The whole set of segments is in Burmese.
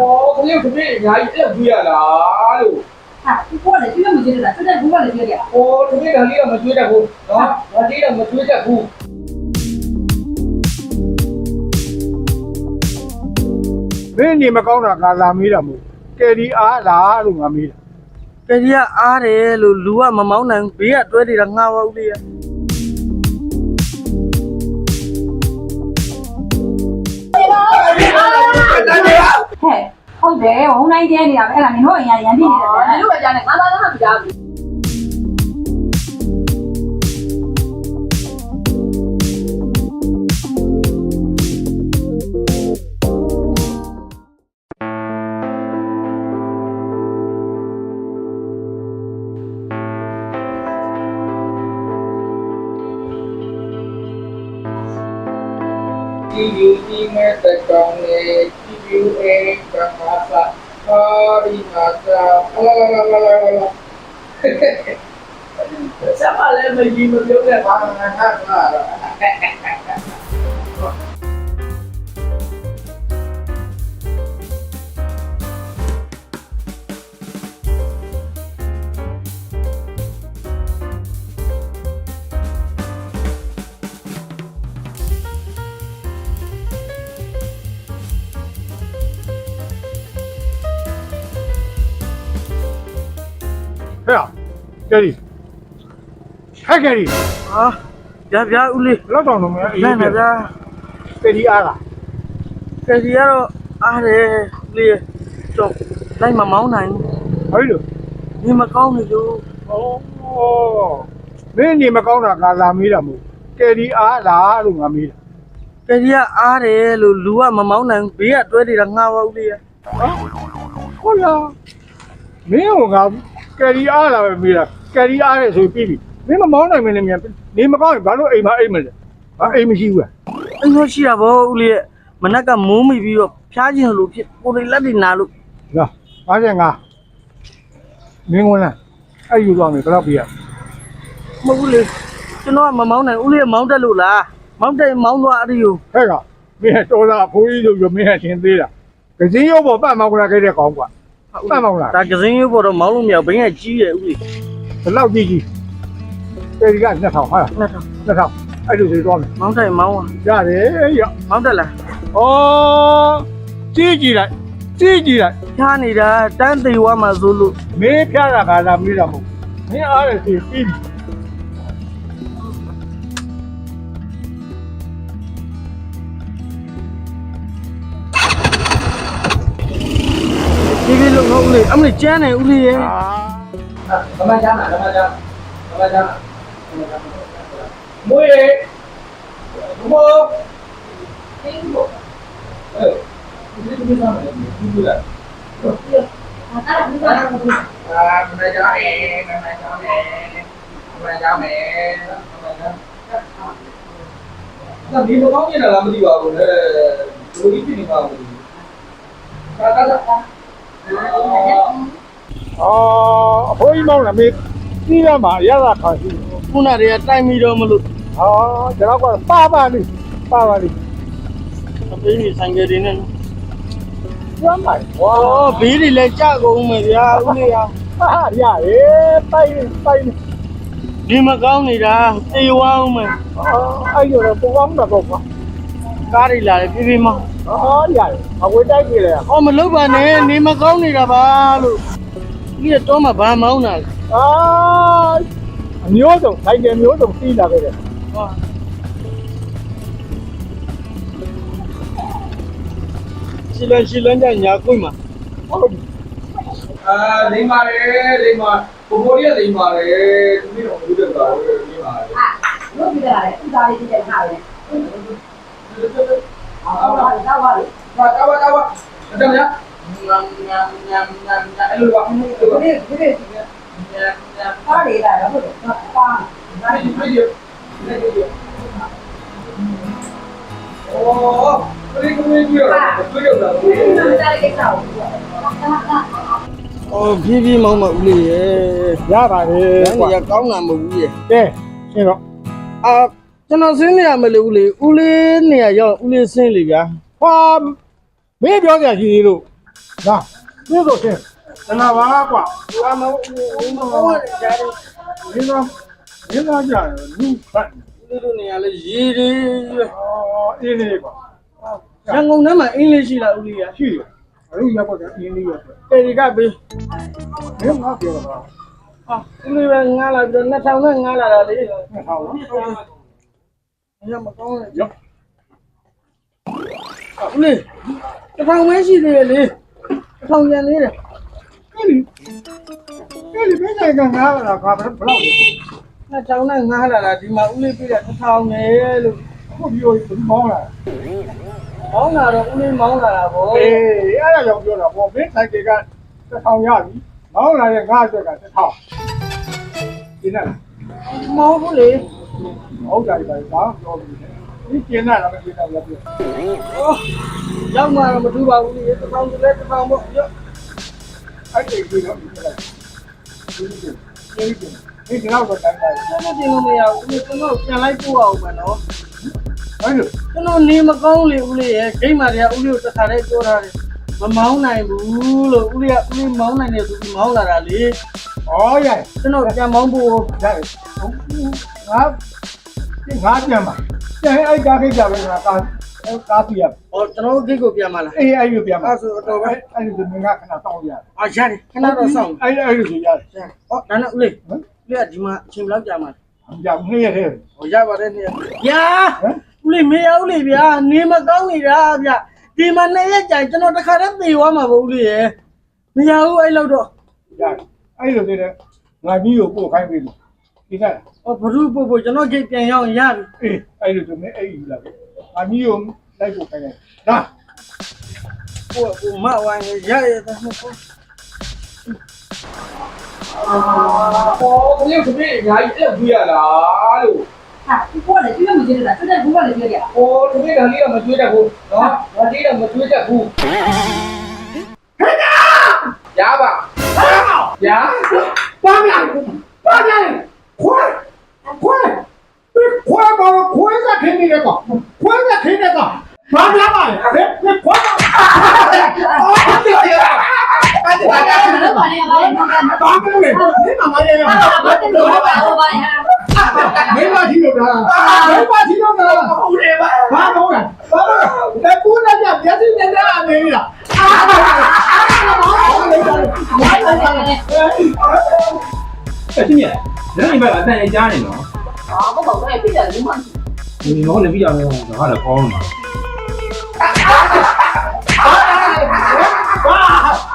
哦，肯定肯定，人家一点不要啦喽。啊，你过来，这个没觉得了，这在不过来觉得。哦，肯定的，你要么追着哭，啊，我这个么追着哭。 မင်းနေမကောင်းတာငါလာမေးတာမဟုတ်ကယ်ဒီအားလားလို့ငါမေးတာ ကကြီးကအားတယ်လို့လူကမမောင်းနိုင်ဘေးကတွဲနေတာငှားပါဦးလေးရ တ်တယ်ဝုံတိုင်းကျဲနေတာပဲအဲ့ဒါမင်းတို့အရင်ရန်ပြနေတယ်ဗျာလူကကြားနေငါသားသားမှမကြားဘူးဒီယူဒီမဲ့တကောင်လေ ဒီယူအေကမာစာဟာဒီမာစာလာလာလာလာလာလာဆက်ပါ ကယ်ဒီဟဲ့ကယ်ဒီဟာဗျာဗျာဦးလေးဘယ်တော့တောင်တော့မရအေးလမ်းပါဗျာကယ်ဒီအားလားကကြီးကတော့အားတယ်ဦးလေးတော့လိုက်မမောင်းနိုင်ဘာလို့ဘူးဒီမကောင်းနေလို့ဩမင်းနေမကောင်းတာငါလာမေးတာမဟုတ်ကယ်ဒီအားလားလို့ငါမေးတာကကြီးကအားတယ်လို့လူကမမောင်းနိုင်ဘေးကတွဲနေတာငှားပါဦးလေးရဟုတ်လားမင်းကငါကယ်ဒီအားလားပဲမေးတာ ကယ်ဒီအားတယ်ဆိုပြီးပြီမင်းမမောင်းနိုင်မင်းလည်းမြန်နေမကောင်းရင်ဘာလို့အိမ်မှာအိမ်မလဲဘာအိမ်မရှိဘူးလားအိမ်မရှိတာဗောဦးလေးရဲ့မနက်ကမိုးမိပြီးတော့ဖျားခြင်းလို့ဖြစ်ကိုယ်လေးလက်တွေနာလို့လာ55မင်းဝင်လာအဲ့ယူသွားမယ်ဘယ်တော့ပြရမဟုတ်ဘူးလေကျွန်တော်ကမမောင်းနိုင်ဦးလေးကမောင်းတက်လို့လားမောင်းတက်ရင်မောင်းသွားအရီကိုဟဲ့ကမင်းတော်သားဖိုးကြီးလို့ပြောမင်းကရှင်သေးတာကစင်းရုပ်ပေါ်ပတ်မောင်းလာခဲ့တဲ့ကောင်ကွာပတ်မောင်းလာဒါကစင်းရုပ်ပေါ်တော့မောင်းလို့မရဘူးဘင်းကကြီးတယ်ဦးလေး ဘယ်လောက်ကြီးကြီးအဲဒီက2000ဟာလားနှစ်ထောင်2000အဲ့လိုဆိုသွားမယ်မောင်းတက်ရင်မောင်းသွားရတယ်ရမောင်းတက်လားဩကြီးကြည့်လိုက်ကြီးကြည့်လိုက်ဖျားနေတာတန်းသေးဝါမှာဆိုလို့မင်းဖျားတာကလာမေးတာမဟုတ်မင်းအားရစီပြီးပြီဒီလိုလုံးဦးလေးအမလေးကျန်းတယ်ဦးလေးရဲ့怎 Ramayana, Ramayana, Ramayana. Muy bien. Đúng không? Ừ. À, hôm nay cho em, hôm nay cho em, hôm nay cho mẹ, hôm nay cho நான் நீண்ட வாங்கி நான் அமைதி வாங்கல ஒதுக்கி நீ வாங்க ஆ ခိုးကြီးမောင်းလာမေးပြီးရမှာရတာခါရှိခုနတွေကတိုင်ပြီးတော့မလို့ဟာကျွန်တော်ကပါပါလေးပါပါလေးအပေးကြီးဆိုင်ကယ်တွေနဲ့ကျွမ်းပါဝါဘေးတွေလည်းကြကုန်မယ်ဗျာဦးလေးရဟာရရေတိုင်တိုင်ဒီမကောင်းနေတာတေဝအောင်မယ်အဲ့ရတော့ပူအောင်တော့ကွာကားတွေလာတယ်ပြေးပြေးမောင်းဟောရရေအဝေးတိုက်ပြေးလေဟောမလုပ်ပါနဲ့နေမကောင်းနေတာပါလို့ ပြီးတော့တောမှာဘာမောင်းတာလဲအာအမျိုးစုံဆိုင်ကယ်မျိုးစုံစီးလာခဲ့တယ်ဟုတ်ရှီလန်ရှီလန်ကြညာကိုမှာဟုတ်ပြီအာလိမ္မာလေလိမ္မာကိုကိုရီးယားလိမ္မာလေသူမျိုးတော်ဘူးတက်တာလိမ္မာလေဟာလို့ပြတာလေသူသားလေးတက်ထားတယ်အာတော့တော့တော့တော့တော့တော့တော့တော့ ညာညာညာညာညာအဲ့လိုပါဘယ်လိုလဲဘယ်လိုလဲညာညာပါလေလားဟုတ်တယ်ပါပါဒီဗီဒီယိုဗီဒီယိုအော်ဒီကနေ့ပြောတာပြောတာဟုတ်တယ်ကိစ္စအော်ပြေးပြေးမောင်းမဦးလေးရေရပါတယ်ကွာညကောင်းတာမဟုတ်ဘူးရေကဲရှင်းတော့အာကျွန်တော်ဆင်းနေရမလို့ဦးလေးဦးလေးနေရရောက်ဦးလေးဆင်းလေဗျာဟာမင်းပြောကြကြီးလို့ လာပြေးတော့ချင်းတနာပါကွာဘာမဟုတ်မဟုတ်ကြားတယ်မင်းသားမင်းသားကြတယ်လူဖတ်ဦးလေးတို့နေရာလဲရေတွေပဲအော်အင်းလေးကွာရန်ကုန်ထဲမှာအင်္ဂလိပ်ရှိလားဦးလေးရရှိတယ်အခုရောက်တော့အင်းလေးရတယ်ကယ်ရီကပေးမင်းငါပြောတာဟာဦးလေးပဲငားလာပြီးတော့2000နဲ့ငားလာတာလေဟောလားရမကောင်းလေရောက်ဦးလေးတစ်ထောင်ပဲရှိသေးတယ်လေတစ် ထောင်ကျန်သေးတယ်အဲ့ဒီအဲ့ဒီမင်းနိုင်ငံငါလာခါဘယ်လောက်လဲ2000နဲ့ငားလာတာဒီမှာဦးလေးပြတာတစ်ထောင်ပဲလို့အခုပြောရင်မောင်းလာမောင်းလာတော့ဦးလေးမောင်းလာတာဗောအေးအဲ့ဒါကြောင့်ပြောတာပေါ့မင်းဆိုင်ကတစ်ထောင်ရပြီမောင်းလာတဲ့ငါအတွက်ကတစ်ထောင်ဒီနဲ့မောင်းဘူးလေဟုတ်တယ်ဗျာဘာပြောလို့လဲ ဒီကျင်းလာတော့မကျင်းတော့ဘူးပြောရောက်မှတော့မထူပါဘူးလေတစ်ထောင်တည်းတစ်ထောင်ပေါ့ရောအဲ့ဒီကြီးတော့ဒီလိုဒီလိုဒီဒီဒီတော့တော့တိုင်းတိုင်းကျွန်တော်တင်လို့မရဘူးဦးလေးကျွန်တော်ပြန်လိုက်ပို့အောင်မယ်နော်အဲ့လိုကျွန်တော်နေမကောင်းလေဦးလေးရဲ့ဂိမ်းမာတွေကဦးလေးကိုတစ်ခါတည်းပြောထားတယ်မမောင်းနိုင်ဘူးလို့ဦးလေးကဦးလေးမောင်းနိုင်တယ်ဆိုပြီးမောင်းလာတာလေဩရရကျွန်တော်ပြန်မောင်းဖို့ရတယ်ငါငါပြန်ပါ ပြန်အဲ့ကားခိတ်ကြပဲငါကားကားပြရဟောကျွန်တော်ဂိတ်ကိုပြန်มาလားအေးအဲ့လိုပြန်ပါအဲ့ဆိုတော့ပဲအဲ့ဒီမင်းကခဏတောင်းရအာရတယ်ခဏတော့စောင့်အဲ့အဲ့လိုဆိုရတယ်ဟောဒါနဲ့ဦးလေးဦးလေးကဒီမှာအချိန်ဘယ်လောက်ကြာမှာလဲကြောင်နှစ်ရက်ထဲဟောရပါတယ်နေရာဟမ်ဦးလေးမေရဦးလေးဗျာနေမကောင်းနေတာဗျဒီမှာနှစ်ရက်ကြာကျွန်တော်တစ်ခါတည်းသေသွားမှာပေါ့ဦးလေးရဲ့မရဘူးအဲ့လောက်တော့ရတယ်အဲ့လိုဆိုတဲ့ငါကြီးကိုပို့ခိုင်းပြီလို့ဒီက ဟောဘလူပို့ပို့ကျွန်တော်ဂိတ်ပြန်ရောက်ရင်ရပြီအေးအဲ့လိုဆိုမင်းအဲ့ယူလာပြီ။အမီးကိုလိုက်ဖို့ခိုင်းတယ်။လာဟိုဟိုမဝိုင်းရရတဲ့မဟုတ်ဟောဘယ်လိုခဏညာကြီးတက်ပြီးရလားလို့ဟာဒီပေါ်လေကျွေးမကျွေးလားကျွေးတဲ့ဘူးကလည်းကျွေးရဟိုဒီနေ့ဒါလေးတော့မကျွေးတတ်ဘူးနော်ဒါလေးတော့မကျွေးတတ်ဘူးရပါရပါရပါပြန်ပြန်ခွာ ခွဲခွဲပါခွဲစားခင်းနေတဲ့ကောင်ခွဲစားခင်းတဲ့ကောင် ဒီမြက်လမ်းဘက်အတန်ရကြားနေနော် ဘာမဟုတ်ဘူးပြည့်တယ်ဘူးမှ ဒီမောင်းနေပြရမယ်ဒါကလည်းကောင်းမှာ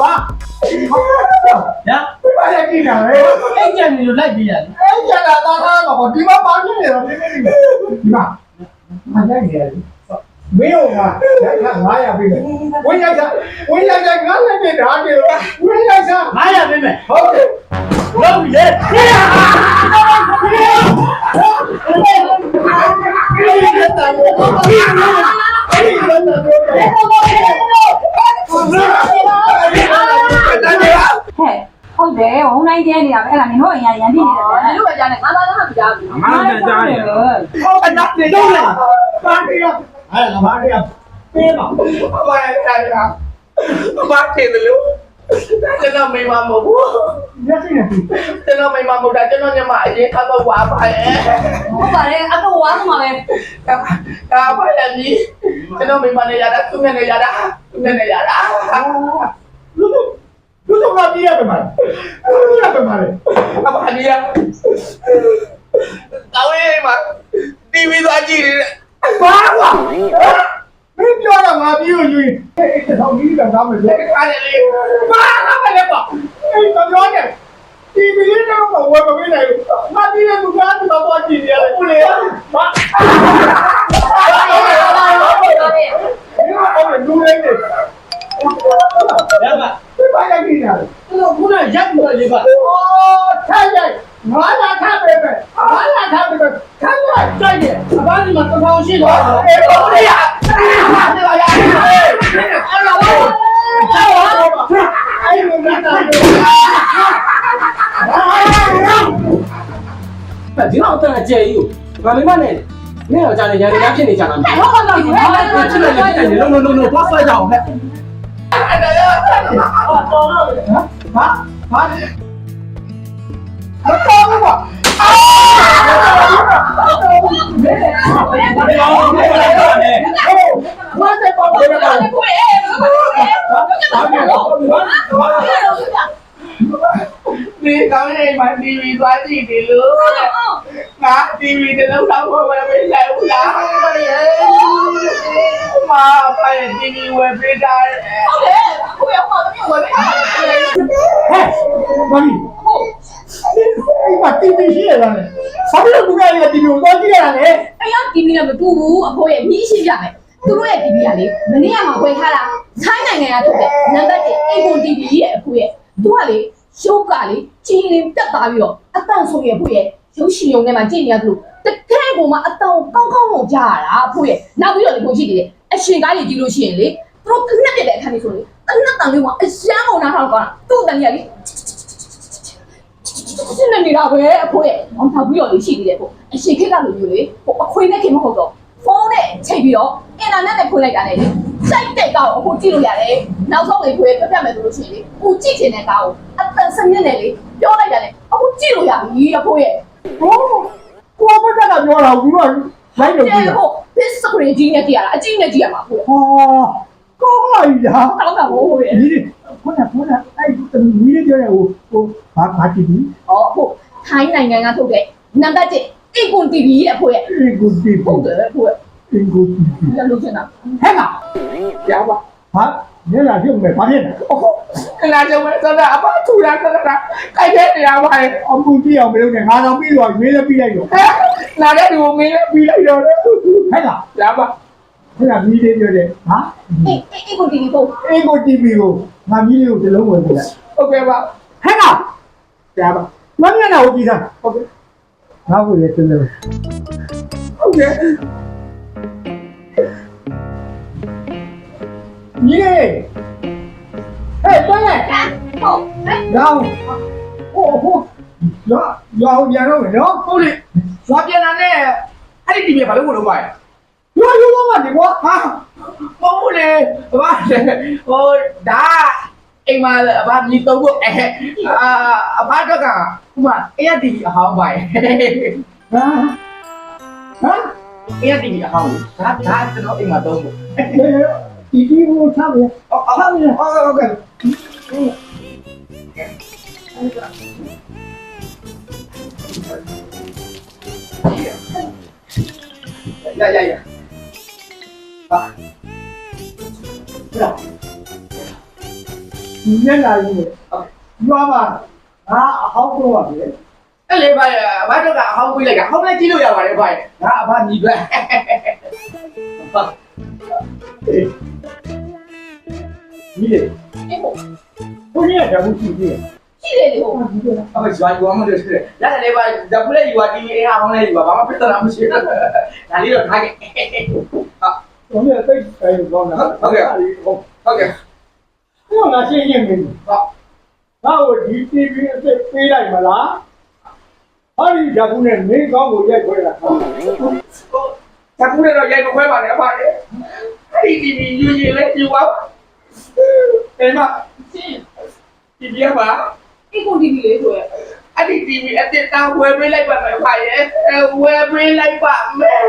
八ညာ 八也给了哎 အဲ့ကြံနေလို့လိုက်ပြရတယ် 哎呀那那那我你妈八面了你妈俺家也没有啊来看俺也没有我也想我也想俺那边哪里了我也想900ပေးမယ် 好的 လောက်ပြီလေ ဟဲ့ နေတာပဲအဲ့ဒါနင်တို့အိမ်ကရန်ပြနေတယ်ဗျာနင်တို့ပဲကြားနေငါသားသားမှမကြားဘူးငါသားကြားနေဟုတ်ကဲ့နောက်နေတော့ပါတီရဟဲ့ငါပါတီရပေးပါဘာလဲတာတာဘာတင်လို့ကျွန်တော်မိမမဟုတ်ဘူးရက်စင်းနေကျွန်တော်မိမမဟုတ်တာကျွန်တော်ညမအရင်အဘဝါပါရဲ့ဟုတ်ပါတယ်အဘဝါမှာပဲကာပါရမီကျွန်တော်မိမနဲ့ရတာသူနဲ့ရတာသူနဲ့ရတာ ဆုံးလာပြရပြန်ပါပြရပြန်ပါလေအမအနီးရတောင်းရေးမှာ TV သွားကြည့်နေတဲ့ဘာကွာမင်းပြောတာငါပြီးကိုယူရင်အဲ့တထောင်ကြီးကသားမယ်လေကားတယ်လေဘာလာမလဲပါအဲ့မပြောနဲ့ TV လေးတော့မဝယ်မပေးနိုင်ဘူးငါပြီးတဲ့သူကားတော့သွားကြည့်နေရတယ်ကိုလေဘာဘာဘာဘာဘာဘာဘာဘာဘာဘာဘာဘာဘာဘာဘာဘာဘာဘာဘာ သူ့ဘာရိုက်နေတာလဲသူတို့ခုနရက်ပြီးတော့ရေးပါအော်ထားရိုက်ငါလာထားပေးမယ်ငါလာထားပေးမယ်ခန်းလာကြိုက်တယ်အပန်းဒီမှာတစ်ထောင်ရှိတော့အေးပေါ်လေးရဟာနေပါရအဲ့တော့ဘာလဲအဲ့လိုမနာဘူးဒီတော့အကျဲကြီးကိုငါမိမနဲ့မင်းရောကြာနေရန်ရန်ဖြစ်နေကြတာမဟုတ်ဘူးဟုတ်ပါတော့ဒီမှာဖြစ်နေတယ်လုံးလုံးလုံးဘာဆွဲကြအောင်လဲအဲ့ဒါရ တော်တော့လေဟာဟာဟာမတော်ဘူးကွာဘာတဲ့ပေါ့ဘယ်လိုလဲကိုယ်အေးဘာလို့လဲဒီကောင်း ဘာကြီးဒီမှာတီဗီရှိရတယ်ဘာလို့လူကလည်းတီဗီကိုသွားကြည့်ရတာလဲအဲ့ရ TV နဲ့မတူဘူးအဖိုးရဲ့မြည်ရှိပြမယ်သူတို့ရဲ့ TV ကလေမနေ့ကမှဝယ်ထားတာခိုင်းနိုင်ငံကထုတ်တဲ့နံပါတ်1အိမ်ကုန် TV ရဲ့အဖိုးရဲ့သူကလေရုပ်ကလေကြီးရင်တက်သွားပြီးတော့အတန်ဆိုရဲ့အဖိုးရဲ့ရုပ်ရှင်ရုံထဲမှာကြည့်နေရသလိုတကယ်ကိုမှအတန်ကောင်းကောင်းကိုကြားရတာအဖိုးရဲ့နောက်ပြီးတော့လေကိုရှိသေးတယ်အရှင်ကားကြီးကြည့်လို့ရှိရင်လေသူတို့ခဏပြတဲ့အခန်းလေးဆိုလေတနက်တန်လေးကအရန်ကုန်နားထောင်ကောင်းတာသူ့တန်ကြီးကလေ စနေနေတာပဲအဖိုးရဲ့အောင်ထောက်ပြီးတော့လေရှိသေးတယ်ပေါ့အရှိခေတ်ကလိုမျိုးလေဟိုအခွေနဲ့ခင်မဟုတ်တော့ဖုန်းနဲ့ချိန်ပြီးတော့အင်တာနက်နဲ့ဖွင့်လိုက်တာလေစိုက်တဲ့ကောက်အခုကြည့်လို့ရတယ်နောက်ဆုံးလေဖွေးပြပြမယ်ဆိုလို့ရှိရင်လေဟိုကြည့်ချင်တဲ့ကောက်အတန်စနစ်နဲ့လေပြောလိုက်တာလေအခုကြည့်လို့ရပြီအဖိုးရဲ့ဟိုကိုမတက်ကပြောတာဘူးကလိုက်လို့ကျကြည့်ဲတာဟို this screen ကြီးနဲ့ကြည့်ရတာအကြည့်နဲ့ကြည့်ရမှာအဖိုးရဲ့ဟော ကောင်းလိုက်တာတောင်းတာဘိုးရဲ့ဒီခုနကခုနကအဲ့ဒီမီးလေးပြောရဟိုဟိုဘာဘာတီဗီဟောဟိုထိုင်းနိုင်ငံကထုတ်တဲ့နံပါတ်1အိကွန် TV ရဲ့အဖိုးရဲ့အင်ကိုတီဗီဟုတ်တယ်အဖိုးရဲ့အင်ကိုတီဗီလက်လို့ချင်တာဟဲ့ကရပါဟာနေလာပြုတ်မယ်ဘာဖြစ်လဲခဏကျုံမဲ့တော့အဖထူတာခဏခဏကြိုက်တဲ့နေရာပါလေအမှုကြည့်အောင်မလုပ်နဲ့ငါတော့ပြီးတော့မေးလည်းပြီးလိုက်တော့လာတဲ့လူကိုမင်းလည်းပြီးလိုက်တော့ဟဲ့ကလာပါ ခုနမီးလေးပြောတယ်ဟာအိအိကွန် TV ပို့အင်ကိုတီဗီကိုငါမီးလေးကိုတစ်လုံးဝင်ပြလိုက်ဟုတ်ကဲ့ပါဟဲ့ကရပါမမျက်နှာကိုကြည့်တာဟုတ်ကဲ့ငါ့ကိုလည်းတင်တယ်ဟုတ်ကဲ့ညီလေးဟဲ့တွန်းလိုက်ဟုတ်ဟဲ့ရောင်းဟိုဟိုရောရောင်းပြန်တော့မယ်နော်ဟုတ်လေသွားပြန်လာနဲ့အဲ့ဒီတီဗီဘာလို့မလုပ်ပါလဲ ရောင်းရောင်းပါဒီကွာဟာမဟုတ်လေဘာလဲဟိုဒါအိမ်မှာအဘမြည်တော့ဖို့အဲအာအဘတော့ကဥမာအဲ့ရတီဗီအဟောင်းပါရဲ့ဟာဟာအဲ့ရတီဗီအဟောင်းဒါဒါကျွန်တော်အိမ်မှာတော့ဖို့ဒီဒီကိုထားမယ်အော်ထားမယ်အော်ဟုတ်ကဲ့ရရရ ဟာမျက်နှာကြီးနဲ့ရွာပါဟာအဟောက်တော့ပါလေအဲ့လေဘာအဘတော့ကအဟောင်းပေးလိုက်တာဟောင်းလိုက်ကြည့်လို့ရပါတယ်ဗျာဒါအဘညီပဲဒီလေအိဖို့ဘုန်းကြီးကတဘူးရှိသေးတယ်ရှိတယ်လေဟိုအမကျွားကျွားမလို့ရတယ်ရတယ်လေဘာဇပူလေးယူပါတီဗီအားဟောင်းလေးယူပါဘာမှပြဿနာမရှိဘူးဒါလေးတော့ထားခဲ့ဟာ ဘုန်းကြီးကသိတယ်ကောင်းတာဟုတ်ဟုတ်ကဲ့ဟိုငါရှင်းရင်မင်းဟာငါ့ကိုဒီ TV အစ်စ်ပေးလိုက်မလားဟာဒီဓာတ်ကူနဲ့မင်းကောင်းကိုရိုက်ခွဲတာဇပူလေးတော့ရိုက်မခွဲပါနဲ့အဖလေအဲ့ဒီတီဗီယူရင်လည်းယူပါအဲ့မှာရှင်းတီဗီမှာအိကွန် TV လေးဆိုရဲ့အဲ့ဒီတီဗီအစ်စ်တောင်းဝယ်ပေးလိုက်ပါမယ်အဖရဲ့ဝယ်ပေးလိုက်ပါမယ်